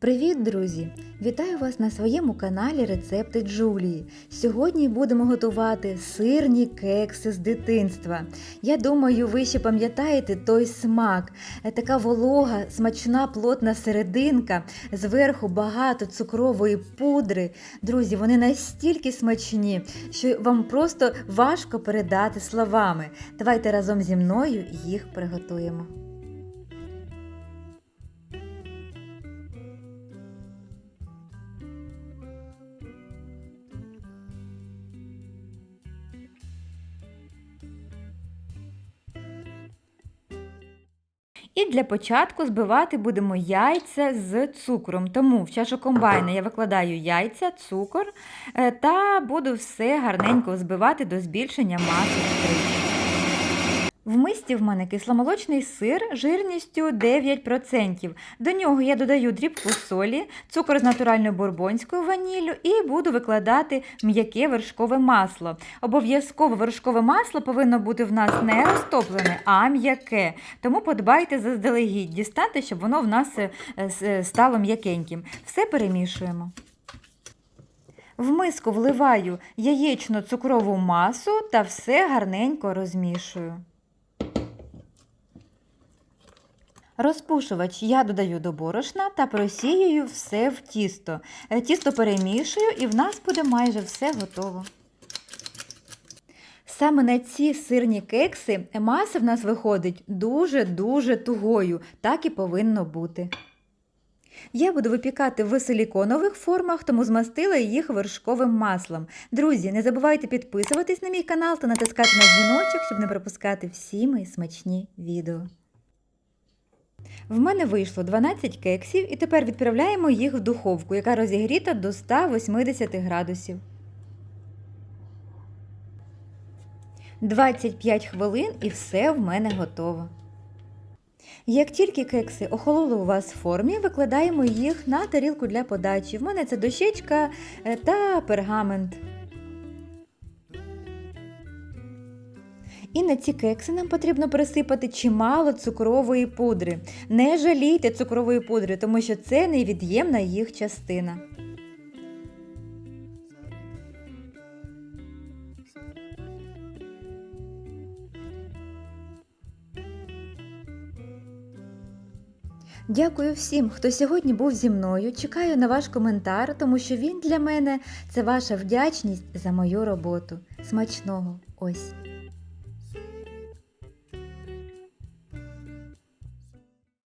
Привіт, друзі! Вітаю вас на своєму каналі Рецепти Джулії. Сьогодні будемо готувати сирні кекси з дитинства. Я думаю, ви ще пам'ятаєте той смак. Е, Така волога, смачна, плотна серединка, зверху багато цукрової пудри. Друзі, вони настільки смачні, що вам просто важко передати словами. Давайте разом зі мною їх приготуємо. І для початку збивати будемо яйця з цукром. Тому в чашу комбайна я викладаю яйця, цукор е, та буду все гарненько збивати до збільшення маси. В мисці в мене кисломолочний сир жирністю 9%. До нього я додаю дрібку солі, цукор з натуральною бурбонською ваніллю і буду викладати м'яке вершкове масло. Обов'язково вершкове масло повинно бути в нас не розтоплене, а м'яке. Тому подбайте заздалегідь дістати, щоб воно в нас е, е, стало м'якеньким. Все перемішуємо. В миску вливаю яєчну цукрову масу та все гарненько розмішую. Розпушувач я додаю до борошна та просіюю все в тісто. Е, Тісто перемішую і в нас буде майже все готово. Саме на ці сирні кекси маса в нас виходить дуже-дуже тугою, так і повинно бути. Я буду випікати в силіконових формах, тому змастила їх вершковим маслом. Друзі, не забувайте підписуватись на мій канал та натискати на дзвіночок, щоб не пропускати всі мої смачні відео. В мене вийшло 12 кексів і тепер відправляємо їх в духовку, яка розігріта до 180 градусів. 25 хвилин і все в мене готово. Як тільки кекси охололи у вас в формі, викладаємо їх на тарілку для подачі. В мене це дощечка е, та пергамент. І на ці кекси нам потрібно присипати чимало цукрової пудри. Не жалійте цукрової пудри, тому що це невід'ємна їх частина. Дякую всім, хто сьогодні був зі мною. Чекаю на ваш коментар, тому що він для мене це ваша вдячність за мою роботу. Смачного! Ось.